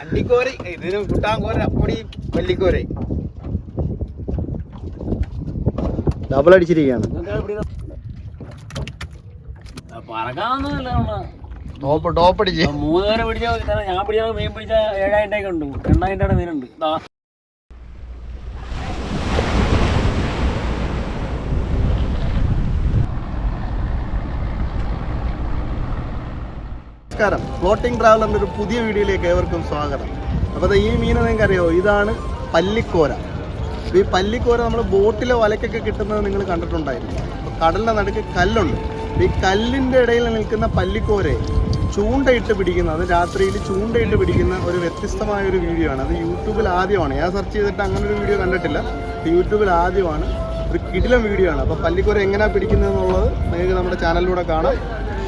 അണ്ടിക്കോര. ഇതിന് കുട്ടാങ്കോര അപ്പടി വല്ലിക്കോര ഡബിൾ അടിച്ചിരിക്കുകയാണ്. പറക്കാന്നല്ല ടോപ്പ് ടോപ്പ് അടിച്ച്. മൂന്ന് പേരെ പിടിച്ച ഞാൻ പിടിച്ച മീൻ പിടിച്ച ഏഴായിരം രൂപയൊക്കെ ഉണ്ട്. രണ്ടായിരം രൂപയുടെ മീനുണ്ട്. നമസ്കാരം. ഫ്ലോട്ടിംഗ് ട്രാവലറിന്റെ ഒരു പുതിയ വീഡിയോയിലേക്ക് ഏവർക്കും സ്വാഗതം. അപ്പോൾ ഈ മീൻ നിങ്ങൾക്ക് അറിയോ ഇതാണ് പല്ലിക്കോര. ഈ പല്ലിക്കോര നമ്മൾ ബോട്ടിലെ വലയ്ക്കൊക്കെ കിട്ടുന്നത് നിങ്ങൾ കണ്ടിട്ടുണ്ടായിരുന്നു. അപ്പോൾ കടലിന്റെ നടുക്ക് കല്ലുണ്ട്. ഈ കല്ലിന്റെ ഇടയിൽ നിൽക്കുന്ന പല്ലിക്കോരയെ ചൂണ്ടയിട്ട് പിടിക്കുന്ന അത് രാത്രിയിൽ ചൂണ്ടയിട്ട് പിടിക്കുന്ന ഒരു വ്യത്യസ്തമായ ഒരു വീഡിയോ ആണ്. അത് യൂട്യൂബിൽ ആദ്യമാണ്. ഞാൻ സെർച്ച് ചെയ്തിട്ട് അങ്ങനെ ഒരു വീഡിയോ കണ്ടിട്ടില്ല. യൂട്യൂബിൽ ആദ്യമാണ്. ഒരു കിടിലം വീഡിയോ ആണ്. അപ്പോൾ പല്ലിക്കോര എങ്ങനെയാണ് പിടിക്കുന്നത് എന്നുള്ളത് നിങ്ങൾക്ക് നമ്മുടെ ചാനലിലൂടെ കാണാം.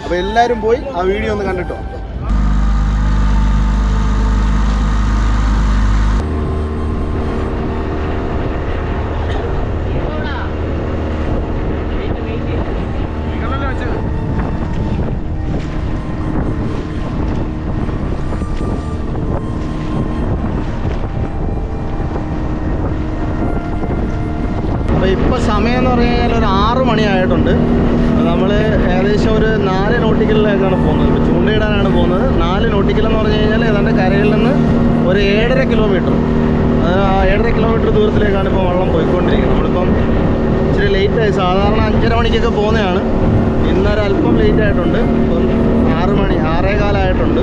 അപ്പോൾ എല്ലാവരും പോയി ആ വീഡിയോ ഒന്ന് കണ്ടിട്ടോ. സമയം എന്ന് പറഞ്ഞു കഴിഞ്ഞാൽ ഒരു ആറ് മണിയായിട്ടുണ്ട് നമ്മൾ ഏകദേശം ഒരു നാല് നോട്ടിക്കലിലേക്കാണ് പോകുന്നത്. ഇപ്പോൾ ചൂണ്ടയിടാനാണ് പോകുന്നത്. നാല് നോട്ടിക്കൽ എന്ന് പറഞ്ഞു കഴിഞ്ഞാൽ ഏതാണ്ട് കരയിൽ നിന്ന് ഒരു ഏഴര കിലോമീറ്റർ ഏഴര കിലോമീറ്റർ ദൂരത്തിലേക്കാണ് ഇപ്പോൾ വള്ളം പോയിക്കൊണ്ടിരിക്കുന്നത്. നമ്മളിപ്പം ഇച്ചിരി ലേറ്റായി സാധാരണ അഞ്ചര മണിക്കൊക്കെ പോകുന്നതാണ്. ഇന്നൊരല്പം ലേറ്റ് ആയിട്ടുണ്ട്. ഇപ്പം ആറ് മണി ആറേ കാലമായിട്ടുണ്ട്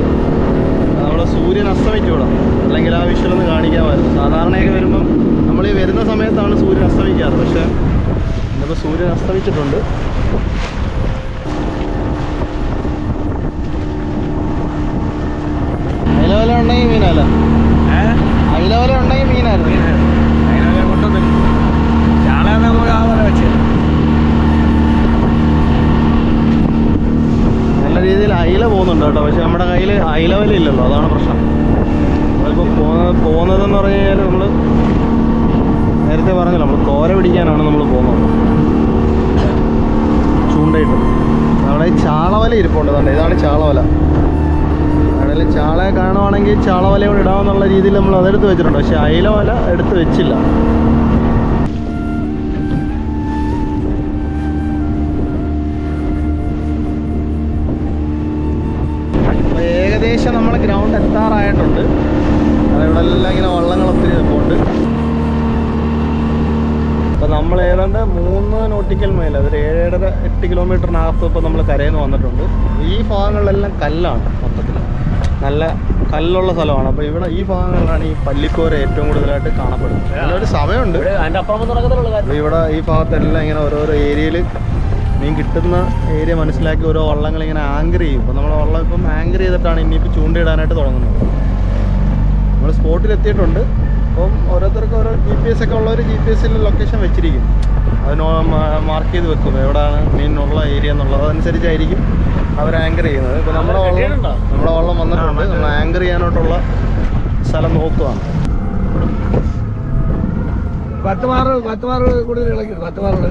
നമ്മൾ സൂര്യൻ അസ്തമിച്ചു വിടാം അല്ലെങ്കിൽ ആ വിഷ്വലൊന്ന് കാണിക്കാമായിരുന്നു. സാധാരണയൊക്കെ വരുമ്പം നമ്മൾ ഈ വരുന്ന സമയത്താണ് സൂര്യൻ അസ്തമിക്കാറ്. പക്ഷേ ഇന്നിപ്പോൾ സൂര്യൻ അസ്തമിച്ചിട്ടുണ്ട്. അയിലവല ഉണ്ടെങ്കിൽ മീനല്ല? അയിലവല ഉണ്ടെങ്കിൽ മീനായിരുന്നു. നല്ല രീതിയിൽ അയില പോകുന്നുണ്ട് കേട്ടോ. പക്ഷെ നമ്മുടെ കയ്യിൽ അയിലവല ഇല്ലല്ലോ. അതാണ് പ്രശ്നം. നമ്മളിപ്പോൾ പോകുന്നത് പോകുന്നതെന്ന് പറഞ്ഞു കഴിഞ്ഞാൽ നമ്മൾ നേരത്തെ പറഞ്ഞല്ലോ നമ്മൾ കോര പിടിക്കാനാണ് നമ്മൾ പോകുന്നത്. ചൂണ്ടയിട്ട്. അവിടെ ചാളവല ഇരിപ്പുണ്ട് അതുകൊണ്ട് ഇതാണ് ചാളവല ചാളയെ കാണുവാണെങ്കിൽ ചാള വല കൂടെ ഇടാമെന്നുള്ള രീതിയിൽ നമ്മൾ അതെടുത്ത് വെച്ചിട്ടുണ്ട്. പക്ഷെ അയിലവല എടുത്ത് വെച്ചില്ല. ഏകദേശം നമ്മൾ ഗ്രൗണ്ട് എത്താറായിട്ടുണ്ട്. അതവിടെ എല്ലാം ഇങ്ങനെ വള്ളങ്ങൾ ഒത്തിരി നിൽപ്പുണ്ട്. അപ്പോൾ നമ്മൾ ഏതാണ്ട് മൂന്ന് നോട്ടിക്കൽ മൈൽ അതൊരു ഏഴര എട്ട് കിലോമീറ്ററിനകത്ത് ഇപ്പോൾ നമ്മൾ കരയിൽ നിന്ന് വന്നിട്ടുണ്ട്. ഈ ഭാഗങ്ങളിലെല്ലാം കല്ലാണ് മൊത്തത്തിൽ. നല്ല കല്ലുള്ള സ്ഥലമാണ്. അപ്പോൾ ഇവിടെ ഈ ഭാഗങ്ങളിലാണ് ഈ പല്ലിക്കോര ഏറ്റവും കൂടുതലായിട്ട് കാണപ്പെടുന്നത്. ഒരു സമയമുണ്ട്. ഇവിടെ അപ്പോൾ ഈ ഭാഗത്തെല്ലാം ഇങ്ങനെ ഓരോരോ ഏരിയയിൽ മീൻ കിട്ടുന്ന ഏരിയ മനസ്സിലാക്കി ഓരോ വള്ളങ്ങൾ ഇങ്ങനെ ആങ്കർ ചെയ്യും. ഇപ്പോൾ നമ്മൾ വള്ളം ഇപ്പം ആങ്കർ ചെയ്തിട്ടാണ് ഇനിയിപ്പോൾ ചൂണ്ടയിടാനായിട്ട് തുടങ്ങുന്നത്. നമ്മൾ സ്പോട്ടിൽ എത്തിയിട്ടുണ്ട് അപ്പം ഓരോരുത്തർക്കും ഓരോ ജി പി എസ് ഒക്കെ ഉള്ളവർ ജി പി എസിൽ ലൊക്കേഷൻ വെച്ചിരിക്കും അതിന് മാർക്ക് ചെയ്ത് വെക്കും. എവിടെയാണ് മീനുള്ള ഏരിയ എന്നുള്ളത്. അതനുസരിച്ചായിരിക്കും. അവർ ആങ്കർ ചെയ്യുന്നത്. ഇപ്പോൾ നമ്മുടെ വള്ളം നമ്മുടെ വള്ളം വന്നിട്ടുണ്ട്. നമ്മൾ ആങ്കർ ചെയ്യാനായിട്ടുള്ള സ്ഥലം നോക്കുകയാണ് പത്ത് മാറ് പത്ത് മാറ് കൂടുതൽ ഇളക്കി. പത്ത് മാറ്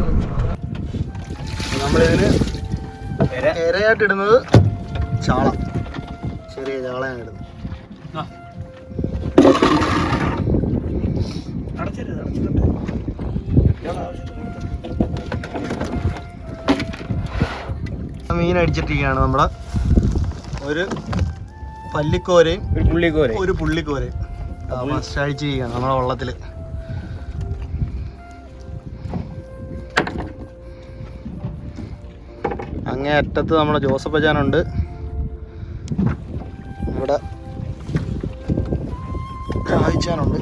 നമ്മളിതിന് ഇരയായിട്ട് ഇടുന്നത് ചാള. ചെറിയ ചാളയാണ് ഇടുന്നത്. മീൻ അടിച്ചിട്ടിരിക്കുകയാണ് നമ്മുടെ ഒരു പല്ലിക്കോരയും ഒരു പുള്ളിക്കോര ഒരു പുള്ളിക്കോരയും. ഫസ്റ്റ് അടിച്ചിരിക്കുകയാണ് നമ്മുടെ വള്ളത്തിൽ അങ്ങേ അറ്റത്ത് നമ്മുടെ ജോസഫ് അജാനുണ്ട്. ഇവിടെ കായ്ച്ചാനുണ്ട്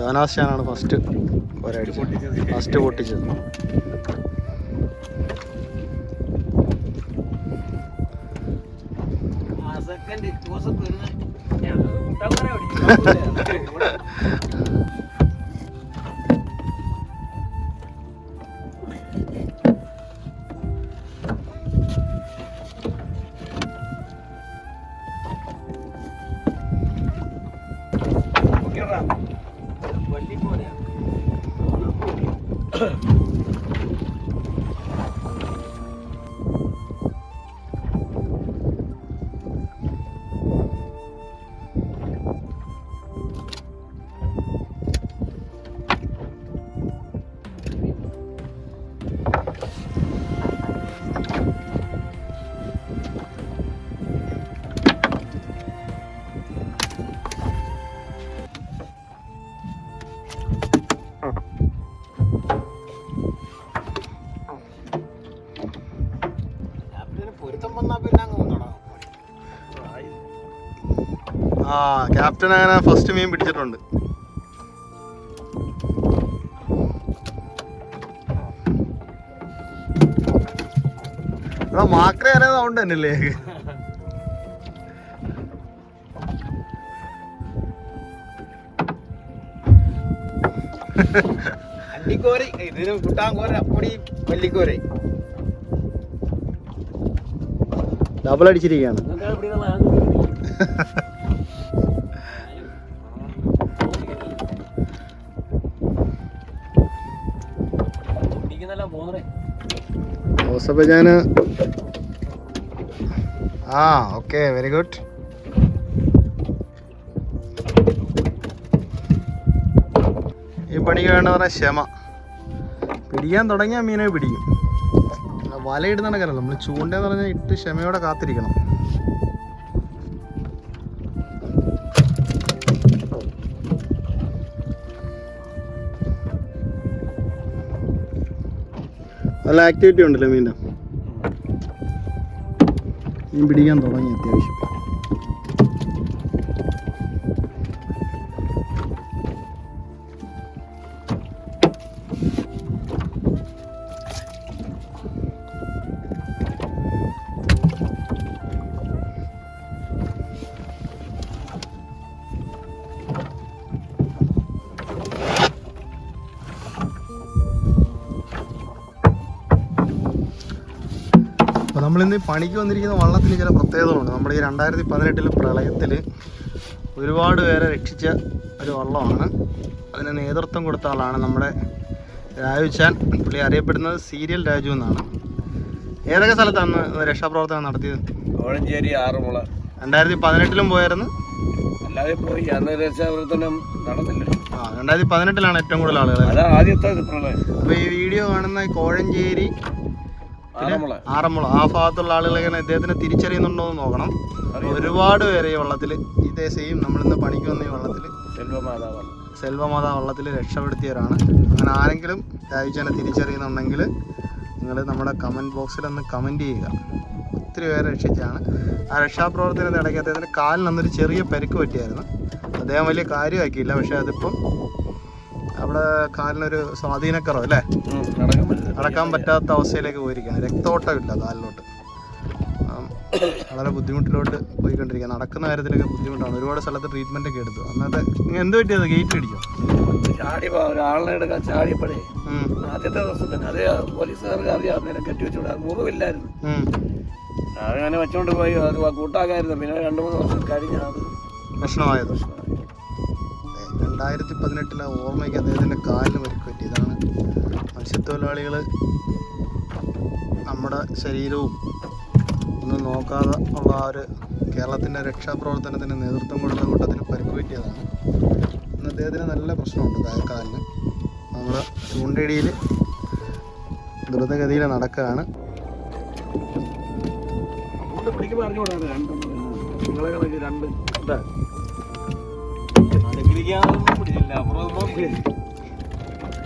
യോനാശാനാണ് ഫസ്റ്റ് ഫസ്റ്റ് പൊട്ടിച്ചത്. വണ്ടി പോലെയാണ് Ahem. പിടിക്കും ക്യാപ്റ്റൻ അങ്ങനെ ഫസ്റ്റ് മീൻ പിടിച്ചിട്ടുണ്ട്. എടാ മാക്ര അറിയാതെ സൗണ്ട് തന്നെയല്ലേ? അണ്ടിക്കോരി ഇതിന് കുട്ടാങ്കോര പൊടി വല്ലിക്കോര ഡബിൾ അടിച്ചിരിക്കുകയാണ്. ഓസബജാന് ആ ഓക്കെ വെരി ഗുഡ് ഈ പണിക്ക് വേണ്ട പറഞ്ഞാൽ ക്ഷമ. പിടിക്കാൻ തുടങ്ങിയ മീനെ പിടിക്കും. വലയിടുന്ന കാര്യമല്ല നമ്മൾ ചൂണ്ടെന്ന് പറഞ്ഞാൽ ഇട്ട് ക്ഷമയോടെ കാത്തിരിക്കണം. നല്ല ആക്ടിവിറ്റി ഉണ്ടല്ലോ മീന്റെ? മീൻ പിടിക്കാൻ തുടങ്ങി അത്യാവശ്യം. പണിക്ക് വന്നിരിക്കുന്ന വള്ളത്തിന് ചില പ്രത്യേകതകളുണ്ട്. നമ്മുടെ ഈ രണ്ടായിരത്തി പതിനെട്ടിലെ പ്രളയത്തിൽ ഒരുപാട് പേരെ രക്ഷിച്ച ഒരു വള്ളമാണ്. അതിന് നേതൃത്വം കൊടുത്ത ആളാണ് നമ്മുടെ രാജുചാൻ പുള്ളി അറിയപ്പെടുന്നത് സീരിയൽ രാജു എന്നാണ്. ഏതൊക്കെ സ്ഥലത്താണ് രക്ഷാപ്രവർത്തനം നടത്തിയത്? കോഴഞ്ചേരി ആറുമുള രണ്ടായിരത്തി പതിനെട്ടിലും പോയായിരുന്നു? അല്ലാതെ പോയി. അന്ന് രക്ഷാപ്രവർത്തനം നടന്നില്ല. ആ രണ്ടായിരത്തി പതിനെട്ടിലാണ് ഏറ്റവും കൂടുതൽ ആളുകൾ അതാ ആദ്യത്തെ പ്രളയം. അപ്പോൾ ഈ വീഡിയോ കാണുന്ന കോഴഞ്ചേരി ആറന്മുള. ആ ഭാഗത്തുള്ള ആളുകൾ എങ്ങനെ ഇദ്ദേഹത്തിനെ തിരിച്ചറിയുന്നുണ്ടോ എന്ന് നോക്കണം. ഒരുപാട് പേര് ഈ വള്ളത്തിൽ ഇതേ സെയിം നമ്മളിന്ന് പണിക്ക് വന്ന ഈ വള്ളത്തിൽ സെൽവമാതാ വള്ളത്തിൽ രക്ഷപ്പെടുത്തിയവരാണ്. അങ്ങനെ ആരെങ്കിലും രാജുചാനെ തിരിച്ചറിയുന്നുണ്ടെങ്കിൽ നിങ്ങൾ നമ്മുടെ കമന്റ് ബോക്സിൽ ഒന്ന് കമന്റ് ചെയ്യുക. ഒത്തിരി പേരെ രക്ഷിച്ചാണ് ആ രക്ഷാപ്രവർത്തനത്തിന് ഇടയ്ക്ക് അദ്ദേഹത്തിന് കാലിന് അന്നൊരു ചെറിയ പരിക്ക് പറ്റിയായിരുന്നു. അദ്ദേഹം വലിയ കാര്യമാക്കിയില്ല. പക്ഷേ അതിപ്പം അവിടെ കാലിനൊരു സ്വാധീനക്കറോ അല്ലേ നടക്കാൻ പറ്റാത്ത അവസ്ഥയിലേക്ക് പോയിരിക്കുകയാണ്. രക്തോട്ടമില്ല കാലിലോട്ട്. വളരെ ബുദ്ധിമുട്ടിലോട്ട് പോയിക്കൊണ്ടിരിക്കുക നടക്കുന്ന കാര്യത്തിലൊക്കെ ബുദ്ധിമുട്ടാണ്. ഒരുപാട് സ്ഥലത്ത് ട്രീറ്റ്മെന്റ് ഒക്കെ എടുത്തു. അന്നത്തെ എന്ത് പറ്റിയത് ഗേറ്റ് അടിക്കും ചാടി ഒരാളിനെ എടുക്കാൻ ചാടിയപ്പോഴേ ആദ്യത്തെ ദിവസം തന്നെ അതേ പോലീസുകാർക്ക് അറിയാം. നേരം കെട്ടി വെച്ചുകൂടാ മുറിവില്ലായിരുന്നു. ഉം. അതങ്ങനെ വെച്ചോണ്ട് പോയി. അത് കൂട്ടാക്കായിരുന്നു. പിന്നെ രണ്ട് മൂന്ന് ദിവസം കഴിഞ്ഞ അത് പ്രശ്നമായത്. രണ്ടായിരത്തി പതിനെട്ടിലെ ഓർമ്മയ്ക്ക് അദ്ദേഹത്തിന്റെ കാലിന് പരിക്ക് പറ്റി ഇതാണ് മത്സ്യത്തൊഴിലാളികൾ നമ്മുടെ ശരീരവും ഒന്നും നോക്കാതെ ഉള്ള ആ ഒരു കേരളത്തിന്റെ രക്ഷാപ്രവർത്തനത്തിന് നേതൃത്വം കൊടുത്ത കൂട്ടത്തിൽ പരിക്ക് പറ്റിയതാണ് ഇന്ന് അദ്ദേഹത്തിന് നല്ല പ്രശ്നമുണ്ട് കാലിന് നമ്മൾ ചൂണ്ടയിടിയിൽ ദ്രുതഗതിയിൽ നടക്കുകയാണ്. പിടിക്കുമ്പോൾ അറിഞ്ഞുകൂടാതെ രണ്ട് നിങ്ങളെ കണക്ക് രണ്ട്. ഇതാ നടുക്കിരിക്കാനൊന്നും പിടിച്ചില്ല അപ്പുറം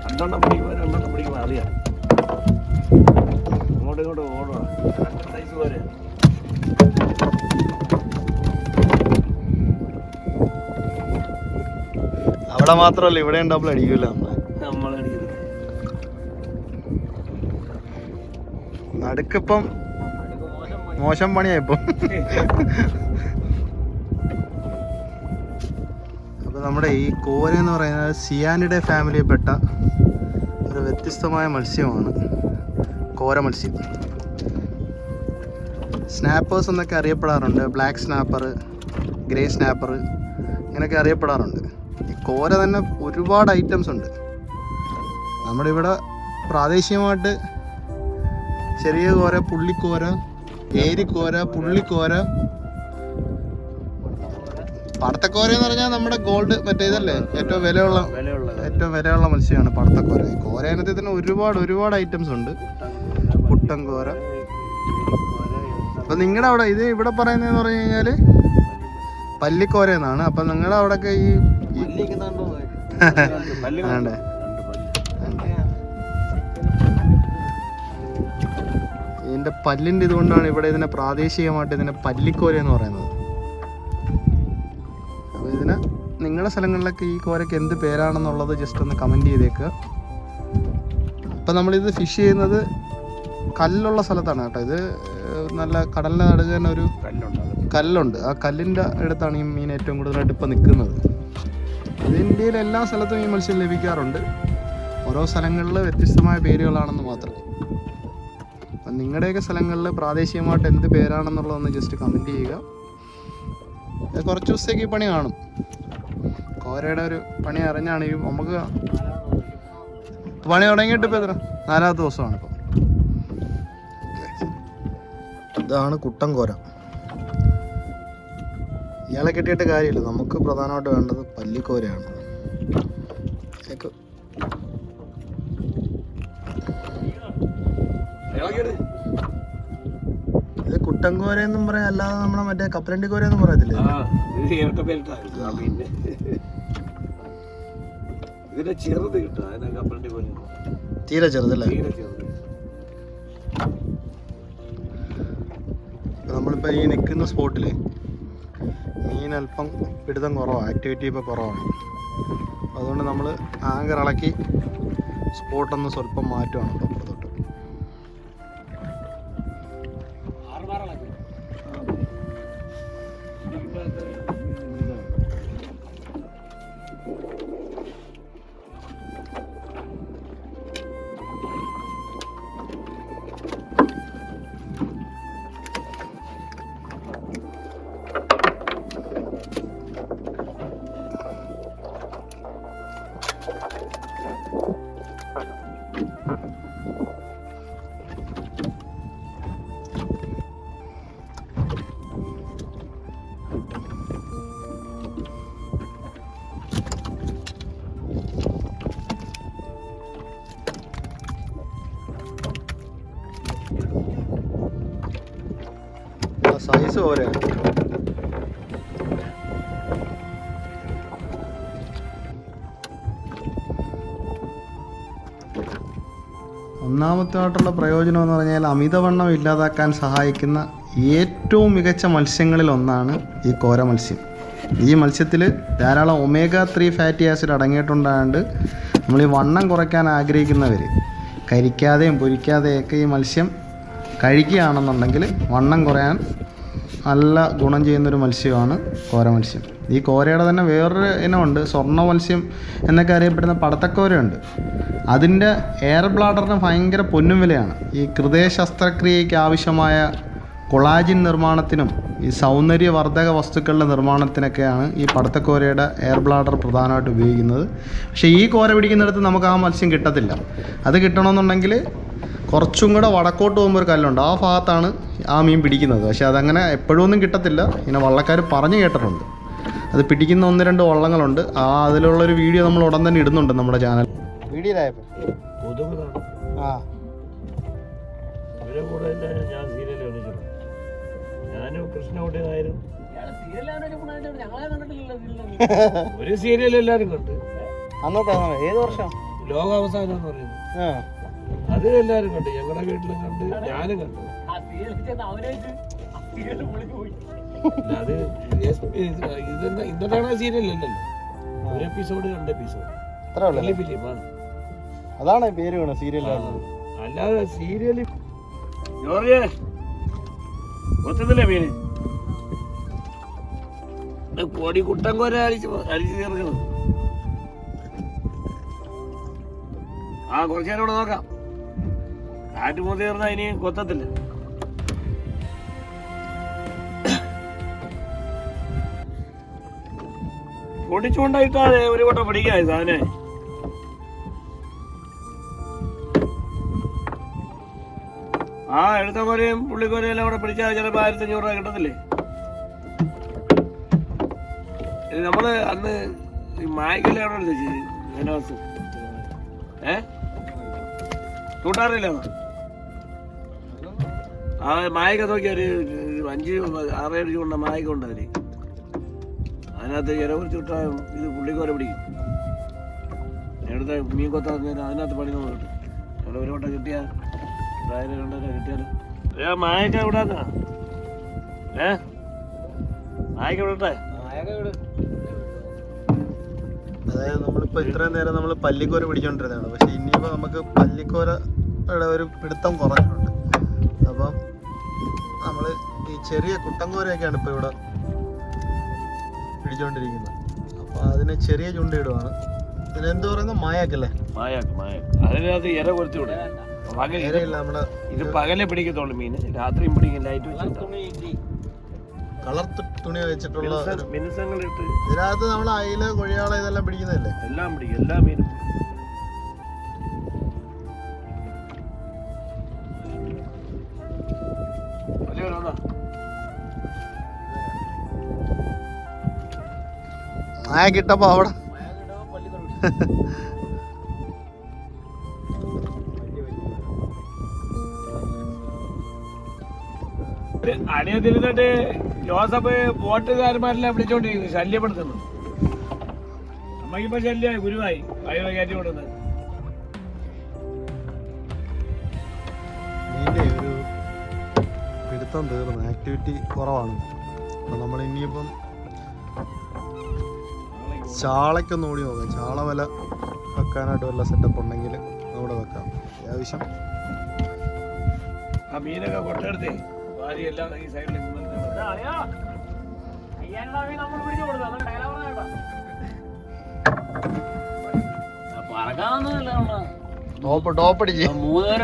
രണ്ടെണ്ണം പിടിക്കുമ്പോൾ രണ്ടെണ്ണം പിടിക്കുമ്പോൾ അറിയാം. അങ്ങോട്ടും ഇങ്ങോട്ടും ഓടണം രണ്ട് സൈസ് വരെ അവിടെ മാത്രമല്ല ഇവിടെ ഡബിൾ അടിക്കില്ല നമ്മൾ നടുക്കിപ്പം മോശം പണിയായിപ്പം നമ്മുടെ ഈ കോര എന്ന് പറയുന്നത് സിയാനിയുടെ ഫാമിലിയിൽപ്പെട്ട ഒരു വ്യത്യസ്തമായ മത്സ്യമാണ് കോര മത്സ്യം. സ്നാപ്പേഴ്സ് എന്നൊക്കെ അറിയപ്പെടാറുണ്ട്. ബ്ലാക്ക് സ്നാപ്പർ ഗ്രേ സ്നാപ്പർ ഇങ്ങനെയൊക്കെ അറിയപ്പെടാറുണ്ട്. ഈ കോര തന്നെ ഒരുപാട് ഐറ്റംസ് ഉണ്ട്. നമ്മുടെ ഇവിടെ പ്രാദേശികമായിട്ട് ചെറിയ കോര പുള്ളിക്കോര ഏരിക്കോര പുള്ളിക്കോര പടത്തക്കോര എന്ന് പറഞ്ഞാൽ നമ്മുടെ ഗോൾഡ് മറ്റേ ഇതല്ലേ? ഏറ്റവും വിലയുള്ള ഏറ്റവും വിലയുള്ള മത്സ്യമാണ് പടത്തക്കോര. കോര അതിനകത്ത് തന്നെ ഒരുപാട് ഒരുപാട് ഐറ്റംസ് ഉണ്ട്. പുട്ടൻ കോര. അപ്പൊ നിങ്ങളുടെ അവിടെ ഇത് ഇവിടെ പറയുന്നതെന്ന് പറഞ്ഞു കഴിഞ്ഞാൽ പല്ലിക്കോര എന്നാണ്. അപ്പൊ നിങ്ങളുടെ അവിടെയൊക്കെ ഈ ആണ്ടേ ഇതിന്റെ പല്ലിന്റെ ഇതുകൊണ്ടാണ് ഇവിടെ ഇതിനെ പ്രാദേശികമായിട്ട് ഇതിനെ പല്ലിക്കോര എന്ന് പറയുന്നത്. നിങ്ങളുടെ സ്ഥലങ്ങളിലൊക്കെ ഈ കോരയ്ക്ക് എന്ത് പേരാണെന്നുള്ളത് ജസ്റ്റ് ഒന്ന് കമന്റ് ചെയ്തേക്കുക അപ്പം നമ്മളിത് ഫിഷ് ചെയ്യുന്നത് കല്ലുള്ള സ്ഥലത്താണ് കേട്ടോ. ഇത് നല്ല കടലിന്റെ നടുക തന്നെ ഒരു കല്ലുണ്ട് ആ കല്ലിന്റെ അടുത്താണ് ഈ മീൻ ഏറ്റവും കൂടുതലായിട്ട് ഇപ്പം നിൽക്കുന്നത്. ഇത് ഇന്ത്യയിൽ എല്ലാ സ്ഥലത്തും ഈ മത്സ്യം ലഭിക്കാറുണ്ട്. ഓരോ സ്ഥലങ്ങളിൽ വ്യത്യസ്തമായ പേരുകളാണെന്ന് മാത്രം. അപ്പം നിങ്ങളുടെയൊക്കെ സ്ഥലങ്ങളിൽ പ്രാദേശികമായിട്ട് എന്ത് പേരാണെന്നുള്ളതൊന്ന് ജസ്റ്റ് കമന്റ് ചെയ്യുക. കുറച്ച് ദിവസത്തേക്ക് ഈ പണി കാണും. കോരയുടെ ഒരു പണി അറിഞ്ഞാണ് ഈ നമുക്ക് പണി തുടങ്ങിയിട്ട് ഇപ്പോൾ എത്ര? നാലാമത്തെ ദിവസമാണ് ഇപ്പോൾ ഇതാണ് കുട്ടൻ കോര. ഇയാളെ കെട്ടിയിട്ട് കാര്യമില്ല. നമുക്ക് പ്രധാനമായിട്ട് വേണ്ടത് പല്ലിക്കോരയാണ്. ഇത് കുട്ടൻകോര എന്നും പറയാം. അല്ലാതെ നമ്മളെ മറ്റേ കപ്പലണ്ടി കോര എന്നും പറയത്തില്ലേ ഇതിന്റെ ചെറുത് കിട്ടും. അതിനെ കപ്പലണ്ടി പോലെ തീരെ ചെറുതല്ലേ തീരെ ചെറുത്. നമ്മളിപ്പോൾ ഈ നിൽക്കുന്ന സ്പോട്ടിൽ മീൻ അല്പം പിടുത്തം കുറവാണ് ആക്ടിവിറ്റി ഇപ്പോൾ കുറവാണ്. അതുകൊണ്ട് നമ്മൾ ആങ്കർ ഇളക്കി സ്പോട്ടൊന്ന് സ്വല്പം മാറ്റുവാണ് പോലെയാണ് ഒന്നാമത്തായിട്ടുള്ള പ്രയോജനം എന്ന് പറഞ്ഞാൽ അമിതവണ്ണം ഇല്ലാതാക്കാൻ സഹായിക്കുന്ന ഏറ്റവും മികച്ച മത്സ്യങ്ങളിൽ ഒന്നാണ് ഈ കോര മത്സ്യം. ഈ മത്സ്യത്തിൽ ധാരാളം ഒമേഗ ത്രീ ഫാറ്റി ആസിഡ് അടങ്ങിയിട്ടുണ്ടായത് നമ്മൾ ഈ വണ്ണം കുറയ്ക്കാൻ ആഗ്രഹിക്കുന്നവർ കരിക്കാതെയും പൊരിക്കാതെയൊക്കെ ഈ മത്സ്യം കഴിക്കുകയാണെന്നുണ്ടെങ്കിൽ വണ്ണം കുറയാൻ നല്ല ഗുണം ചെയ്യുന്നൊരു മത്സ്യമാണ് കോര മത്സ്യം. ഈ കോരയുടെ തന്നെ വേറൊരു ഇനമുണ്ട് സ്വർണ മത്സ്യം എന്നൊക്കെ അറിയപ്പെടുന്ന പടത്തക്കോരയുണ്ട്. അതിന്റെ എയർ ബ്ലാഡറിന് ഭയങ്കര പൊന്നും വിലയാണ്. ഈ ഹൃദയ ശസ്ത്രക്രിയയ്ക്ക് ആവശ്യമായ കൊളാജിൻ നിർമ്മാണത്തിനും ഈ സൗന്ദര്യവർദ്ധക വസ്തുക്കളുടെ നിർമ്മാണത്തിനൊക്കെയാണ് ഈ പടത്തക്കോരയുടെ എയർ ബ്ലാഡർ പ്രധാനമായിട്ട് ഉപയോഗിക്കുന്നത്. പക്ഷേ ഈ കോര പിടിക്കുന്നിടത്ത് നമുക്ക് ആ മത്സ്യം കിട്ടത്തില്ല. അത് കിട്ടണമെന്നുണ്ടെങ്കിൽ കുറച്ചും കൂടെ വടക്കോട്ട് പോകുമ്പോൾ ഒരു കല്ലുണ്ട്. ആ ഭാഗത്താണ് ആ മീൻ പിടിക്കുന്നത്. പക്ഷെ അതങ്ങനെ എപ്പോഴും ഒന്നും കിട്ടത്തില്ല. ഇങ്ങനെ വള്ളക്കാർ പറഞ്ഞു കേട്ടിട്ടുണ്ട്. അത് പിടിക്കുന്ന ഒന്ന് രണ്ട് വള്ളങ്ങളുണ്ട്. ആ അതിലുള്ളൊരു വീഡിയോ നമ്മൾ ഉടൻ തന്നെ ഇടുന്നുണ്ട് നമ്മുടെ ചാനൽ. ഞാനും. ഒരു സീരിയൽ എല്ലാവരും കണ്ടു. അന്നത്തെ ഏത് വർഷം? ലോകാവസാനം എന്ന് പറയുന്നത്. ആ. അത് എല്ലാരും കണ്ടു. ഞങ്ങളുടെ വീട്ടിലും കണ്ട് ഞാനും കണ്ടു. സീരിയൽ അത് ഇതെന്താ ഇന്നത്തെ സീരിയൽ അല്ലല്ലോ. ഒരു എപ്പിസോഡ് രണ്ട് എപ്പിസോഡ്. ഫിലിമാണ് വലിയ ഫിലിം ആണ്. അതാണ് പേര് വേണം സീരിയലാണ് അല്ലാതെ സീരിയൽ ജോർജ് മീന് പൊടി കുട്ടൻ കോര അരിച്ച് അരിച്ച് ചേർക്കണം ആ കുറച്ചു നേരം ഇവിടെ നോക്കാം. കാറ്റ് മുതിർന്ന ഇനി കൊത്തത്തില്ല. പൊടിച്ചുകൊണ്ടായിട്ടാ ഒരു വട്ടം പിടിക്കാതെ സാധനെ. ആ എടുത്തവരെയും പുള്ളിക്കോരെയും എല്ലാം കൂടെ പിടിച്ചാൽ ചിലപ്പോൾ ആയിരത്തി അഞ്ഞൂറ് രൂപ കിട്ടത്തില്ലേ? നമ്മൾ അന്ന് ഈ മായക്കല്ലേ എടുത്ത് ഏ? കൂട്ടാറില്ല ആ മായക നോക്കിയാൽ അഞ്ച് ആറേഴ് ചൂണ്ട മായക ഉണ്ട് അവർ അതിനകത്ത് ഇരകുറിച്ച് വിട്ടാൽ ഇത് പുള്ളിക്കോര പിടിക്കും. എടുത്ത മീൻ കൊത്താൻ അതിനകത്ത് പണി നമ്മൾ കിട്ടും. അവിടെ ഒരു വട്ടം കിട്ടിയാൽ രണ്ടര കിട്ടിയാലും? ഏ മായക്ക ഇവിടെ ഏ? മായക്ക വിടട്ടെ അതായത് നമ്മളിപ്പോൾ ഇത്രയും നേരം നമ്മൾ പല്ലിക്കോര പിടിച്ചോണ്ടിരുന്നതാണ്. പക്ഷെ ഇനിയിപ്പോൾ നമുക്ക് പല്ലിക്കോരയുടെ ഒരു പിടുത്തം കുറഞ്ഞിട്ടുണ്ട്. അപ്പം നമ്മൾ ഈ ചെറിയ കുട്ടങ്കോരയൊക്കെയാണ് ഇപ്പോൾ ഇവിടെ പിടിച്ചുകൊണ്ടിരിക്കുന്നത് അപ്പോൾ അതിന് ചെറിയ ചുണ്ടയിടുവാണ് ഇതിനെന്ത് പറയുന്നത് മായാക്കല്ലേ? മായാക്ക് മായാക്ക്. അതിനകത്ത് ഇര വിടും. പകൽ ഇത് നേരെയില്ല നമ്മുടെ ഇത് പകലെ പിടിക്കത്തുള്ളൂ മീൻ രാത്രിയും പിടിക്കും ലൈറ്റ് വെച്ചിട്ട്. കളർ തുണി വെച്ചിട്ടുള്ള ഇതിനകത്ത് നമ്മൾ അയില കൊഴിയാള ഇതെല്ലാം പിടിക്കുന്നതല്ലേ? എല്ലാം പിടിക്കും എല്ലാ മീനും. മായ കിട്ടപ്പോ അവിടെ അണിയതിരുന്നിട്ട് ജോസഫ് ബോട്ടുകാരന്മാരെല്ലാം വിളിച്ചോണ്ടിരിക്കുന്നു ശല്യപ്പെടുത്തുന്നു. അമ്മയ്ക്കിപ്പോ ശല്യമായി ഗുരുവായി. വയറ കയറ്റി കൊടുക്കുന്നത് പിടുത്തം തീർന്നു ആക്ടിവിറ്റി കുറവാണ്. അപ്പം നമ്മൾ ഇനിയിപ്പം ചാളയ്ക്കൊന്ന് ഓടി നോക്കാം. ചാള വല വെക്കാനായിട്ട് വല്ല സെറ്റപ്പ് ഉണ്ടെങ്കിൽ അവിടെ വെക്കാം. അത്യാവശ്യം. ആ മീനൊക്കെ ഈ ടോപ്പ് ടോപ്പ് അടിച്ച്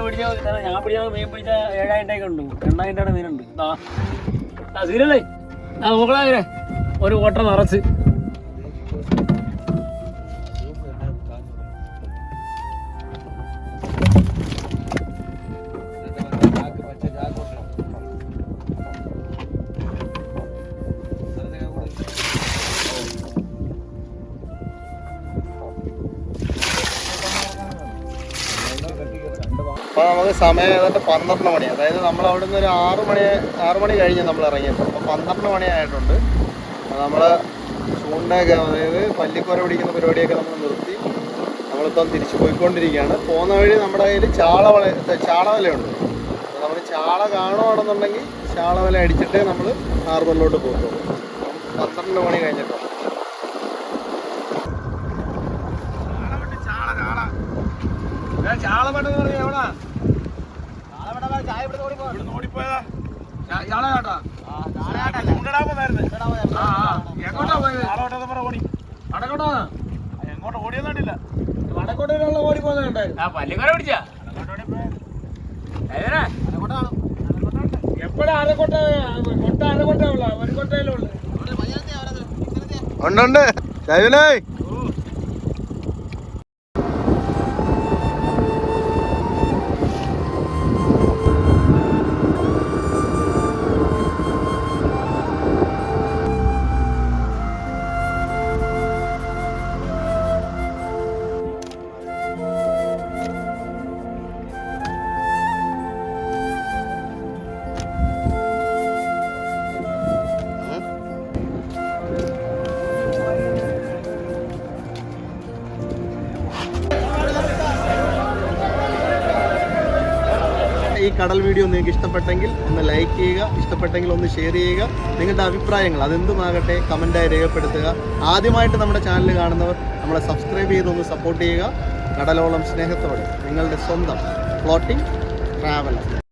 പിടിച്ച ഞാൻ പിടിച്ച മീൻ പിടിച്ച ഏഴായിരം ടേക്ക് ഉണ്ട്. എണ്ണായിരം ടേടെ മീനുണ്ട്. ദാ. ആ സീരല്ലേ ആ നോക്കണേ ഒരു ഓട്ടം നിറച്ച്. സമയം ഏതാണ്ട് പന്ത്രണ്ട് മണി. അതായത് നമ്മൾ അവിടെ നിന്ന് ഒരു ആറ് മണി ആറ് മണി കഴിഞ്ഞ് നമ്മൾ ഇറങ്ങിയപ്പോൾ അപ്പോൾ പന്ത്രണ്ട് മണി ആയിട്ടുണ്ട് നമ്മൾ ചൂണ്ടയൊക്കെ അതായത് പല്ലിക്കോര പിടിക്കുന്ന പരിപാടിയൊക്കെ നമ്മൾ നിർത്തി. നമ്മളിപ്പം തിരിച്ചു പോയിക്കൊണ്ടിരിക്കുകയാണ്. പോകുന്ന വഴി നമ്മുടെ കയ്യിൽ ചാളവല ചാളവലയുണ്ട്. അപ്പോൾ നമ്മൾ ചാള കാണുവാണെന്നുണ്ടെങ്കിൽ ചാളവല അടിച്ചിട്ടേ നമ്മൾ ഹാർബറിലോട്ട് പോകുള്ളൂ പന്ത്രണ്ട് മണി കഴിഞ്ഞിട്ടുണ്ട് എവിടാ ചാള ചൂണ്ടടാൻ പോയായിരുന്നു ആ ആ എങ്ങോട്ടാ പോയത് ഓടി അടക്കോട്ടാ എങ്ങോട്ട് ഓടിയെന്നില്ല വടക്കോട്ടയിലുള്ള ഓടി പോകുന്നുണ്ടായിരുന്നു ആ പല്ലിക്കര പിടിച്ചാ എപ്പോഴാ അരക്കൊട്ട കൊട്ട അരക്കൊട്ട ഉള്ള ഒരു കൊട്ടയിലേ ഉള്ളു ഉണ്ട് ഉണ്ട് ഈ കടൽ വീഡിയോ നിങ്ങൾക്ക് ഇഷ്ടപ്പെട്ടെങ്കിൽ ഒന്ന് ലൈക്ക് ചെയ്യുക ഇഷ്ടപ്പെട്ടെങ്കിൽ ഒന്ന് ഷെയർ ചെയ്യുക. നിങ്ങളുടെ അഭിപ്രായങ്ങൾ അതെന്തുമാകട്ടെ കമന്റായി രേഖപ്പെടുത്തുക. ആദ്യമായിട്ട് നമ്മുടെ ചാനൽ കാണുന്നവർ നമ്മളെ സബ്സ്ക്രൈബ് ചെയ്ത് ഒന്ന് സപ്പോർട്ട് ചെയ്യുക. കടലോളം സ്നേഹത്തോടെ നിങ്ങളുടെ സ്വന്തം ഫ്ലോട്ടിംഗ് ട്രാവലർ